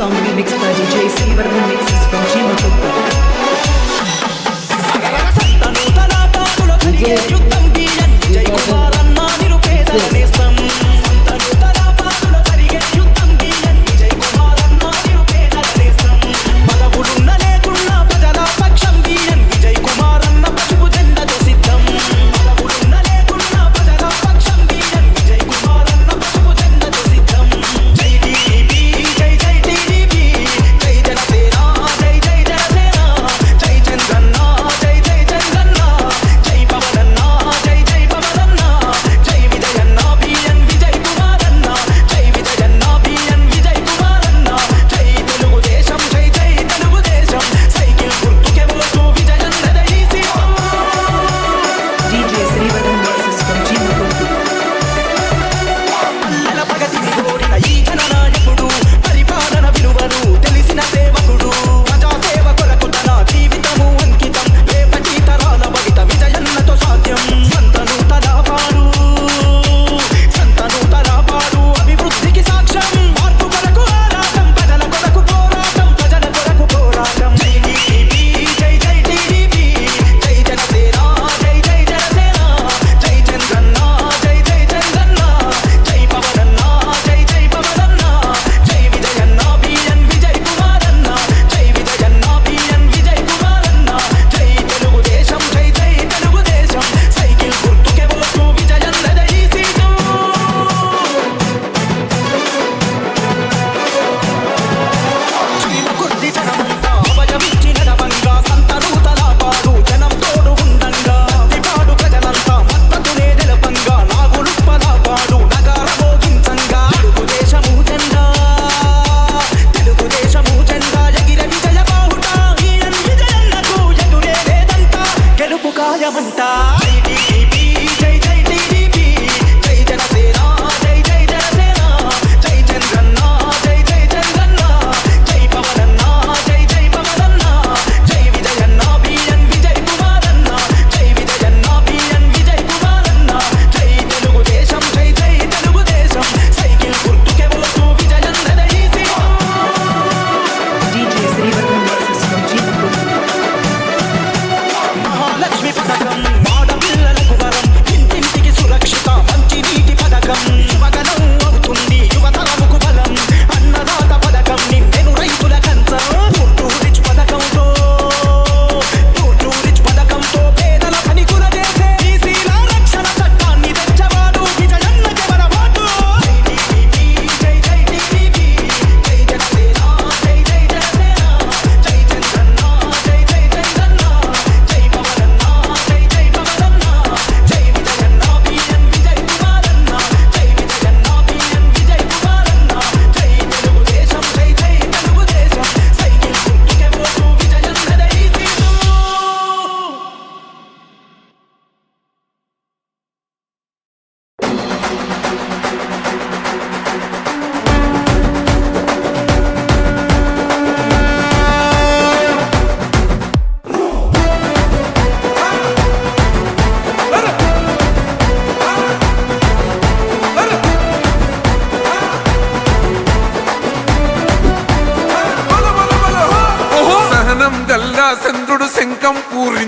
song remixed by DJ Silver remixes from Jima Gupta. Okay.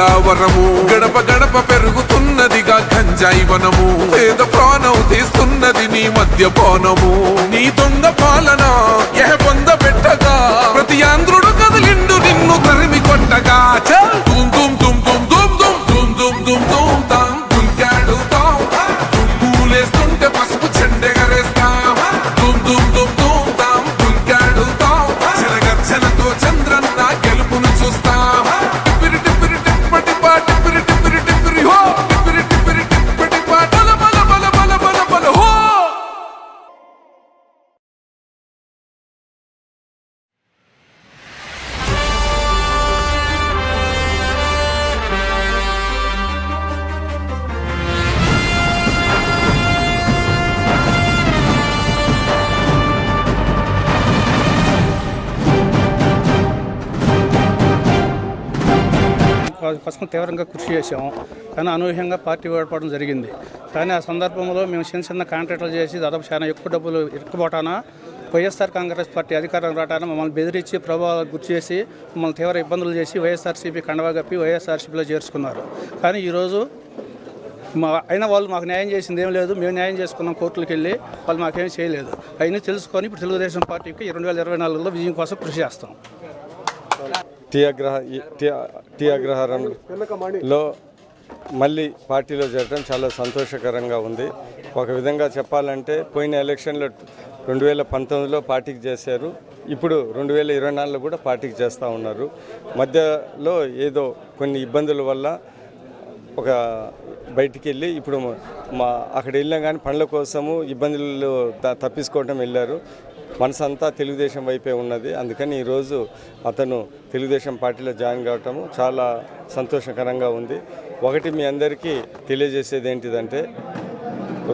గట్టిన గడప గడప పెరుగుతున్నదిగా గంజాయి వనము. పేద ప్రాణం తీస్తున్నది నీ మధ్య పానము నీ దొంగ పాలన కోసం తీవ్రంగా కృషి చేశాము కానీ అనూహ్యంగా పార్టీ ఓడిపోవడం జరిగింది. కానీ ఆ సందర్భంలో మేము చిన్న చిన్న కాంట్రాక్టులు చేసి దాదాపు చాలా ఎక్కువ డబ్బులు ఎక్కుబోటాన వైఎస్ఆర్ కాంగ్రెస్ పార్టీ అధికారం రావటాన మమ్మల్ని బెదిరించి ప్రభావాలు గుర్తు చేసి మమ్మల్ని తీవ్ర ఇబ్బందులు చేసి వైఎస్ఆర్సీపీ కండవా కప్పి వైఎస్ఆర్సీపీలో చేర్చుకున్నారు. కానీ ఈరోజు మా అయినా వాళ్ళు మాకు న్యాయం చేసింది ఏం లేదు. మేము న్యాయం చేసుకున్నాం కోర్టులకు వెళ్ళి. వాళ్ళు మాకేం చేయలేదు. అయినా తెలుసుకొని ఇప్పుడు తెలుగుదేశం పార్టీకి రెండు వేల ఇరవై నాలుగులో విజయం కోసం కృషి చేస్తాం. టీ అగ్రహ టీ మళ్ళీ పార్టీలో చేరడం చాలా సంతోషకరంగా ఉంది. ఒక విధంగా చెప్పాలంటే పోయిన ఎలక్షన్లో రెండు వేల పంతొమ్మిదిలో పార్టీకి చేశారు. ఇప్పుడు రెండు వేల ఇరవై నాలుగులో కూడా పార్టీకి చేస్తూ ఉన్నారు. మధ్యలో ఏదో కొన్ని ఇబ్బందుల వల్ల ఒక బయటికి వెళ్ళి ఇప్పుడు మా అక్కడ వెళ్ళినా కానీ పనుల కోసము ఇబ్బందులు త- తప్పించుకోవటం వెళ్ళారు. మనసంతా తెలుగుదేశం వైపే ఉన్నది. అందుకని ఈరోజు అతను తెలుగుదేశం పార్టీలో జాయిన్ కావటము చాలా సంతోషకరంగా ఉంది. ఒకటి మీ అందరికీ తెలియజేసేది ఏంటిదంటే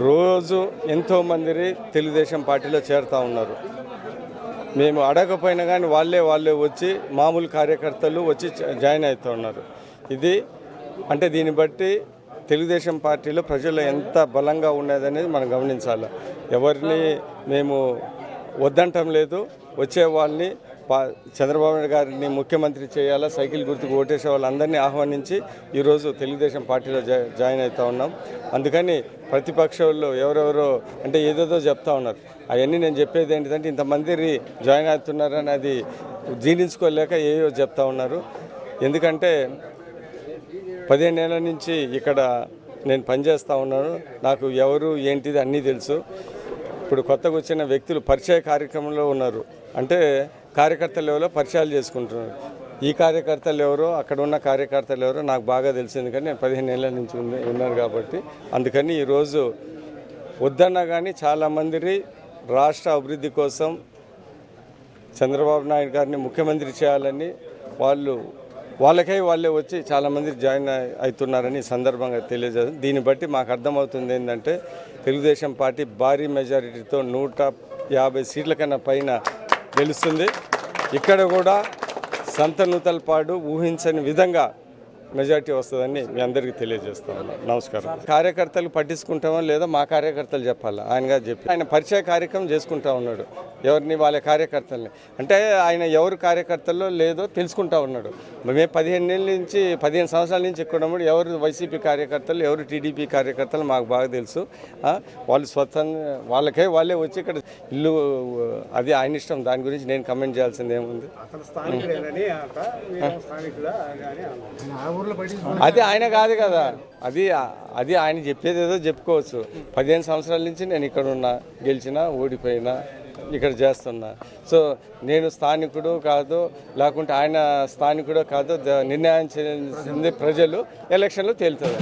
రోజు ఎంతోమంది తెలుగుదేశం పార్టీలో చేరుతూ ఉన్నారు. మేము అడగకపోయినా కానీ వాళ్ళే వాళ్ళే వచ్చి మామూలు కార్యకర్తలు వచ్చి జాయిన్ అవుతూ ఉన్నారు. ఇది అంటే దీన్ని బట్టి తెలుగుదేశం పార్టీలో ప్రజలు ఎంత బలంగా ఉన్నదనేది మనం గమనించాలి. ఎవరిని మేము వద్దంటం లేదు. వచ్చే వాళ్ళని పా చంద్రబాబు నాయుడు గారిని ముఖ్యమంత్రి చేయాలా సైకిల్ గుర్తుకు ఓటేసే వాళ్ళందరినీ ఆహ్వానించి ఈరోజు తెలుగుదేశం పార్టీలో జాయిన్ అవుతా ఉన్నాం. అందుకని ప్రతిపక్షంలో ఎవరెవరో అంటే ఏదేదో చెప్తా ఉన్నారు. అవన్నీ నేను చెప్పేది ఏంటంటే ఇంతమంది జాయిన్ అవుతున్నారని అది జీర్ణించుకోలేక ఏవో చెప్తా ఉన్నారు. ఎందుకంటే పదిహేను నెలల నుంచి ఇక్కడ నేను పనిచేస్తూ ఉన్నాను. నాకు ఎవరు ఏంటిది అన్నీ తెలుసు. ఇప్పుడు కొత్తగా వచ్చిన వ్యక్తులు పరిచయ కార్యక్రమంలో ఉన్నారు. అంటే కార్యకర్తలు ఎవరో పరిచయాలు చేసుకుంటున్నారు. ఈ కార్యకర్తలు ఎవరో అక్కడ ఉన్న కార్యకర్తలు ఎవరో నాకు బాగా తెలిసింది కానీ నేను పదిహేను ఏళ్ళ నుంచి ఉన్నారు ఉన్నాను కాబట్టి అందుకని ఈరోజు వద్దన్నా కానీ చాలామంది రాష్ట్ర అభివృద్ధి కోసం చంద్రబాబు నాయుడు గారిని ముఖ్యమంత్రి చేయాలని వాళ్ళు వాళ్ళకై వాళ్ళే వచ్చి చాలామంది జాయిన్ అవుతున్నారని ఈ సందర్భంగా తెలియజేస్తుంది దీన్ని బట్టి మాకు అర్థమవుతుంది ఏంటంటే తెలుగుదేశం పార్టీ భారీ మెజారిటీతో నూట యాభై సీట్ల కన్నా పైన గెలుస్తుంది. ఇక్కడ కూడా సంత పాడు ఊహించని విధంగా మెజార్టీ వస్తుందని మీ అందరికీ తెలియజేస్తా ఉన్నాను నమస్కారం. కార్యకర్తలు పట్టించుకుంటామో లేదో మా కార్యకర్తలు చెప్పాలి? ఆయనగా చెప్పి ఆయన పరిచయ కార్యక్రమం చేసుకుంటా ఉన్నాడు. ఎవరిని? వాళ్ళ కార్యకర్తల్ని. అంటే ఆయన ఎవరు కార్యకర్తల్లో లేదో తెలుసుకుంటా ఉన్నాడు. మేము పదిహేను నెలల నుంచి పదిహేను సంవత్సరాల నుంచి ఇక్కడ ఉన్నప్పుడు ఎవరు వైసీపీ కార్యకర్తలు ఎవరు టీడీపీ కార్యకర్తలు మాకు బాగా తెలుసు. వాళ్ళు స్వతంత్ర వాళ్ళకే వాళ్ళే వచ్చి ఇక్కడ ఇల్లు అది ఆయన ఇష్టం. దాని గురించి నేను కమెంట్ చేయాల్సింది ఏముంది? అది ఆయన కాదు కదా. అది అది ఆయన చెప్పేది ఏదో చెప్పుకోవచ్చు. పదిహేను సంవత్సరాల నుంచి నేను ఇక్కడ ఉన్నా గెలిచినా ఓడిపోయినా ఇక్కడ చేస్తున్నా. సో నేను స్థానికుడు కాదు లేకుంటే ఆయన స్థానికుడు కాదు నిర్ణయం చేసింది ప్రజలు ఎలక్షన్లో తేలుతుంది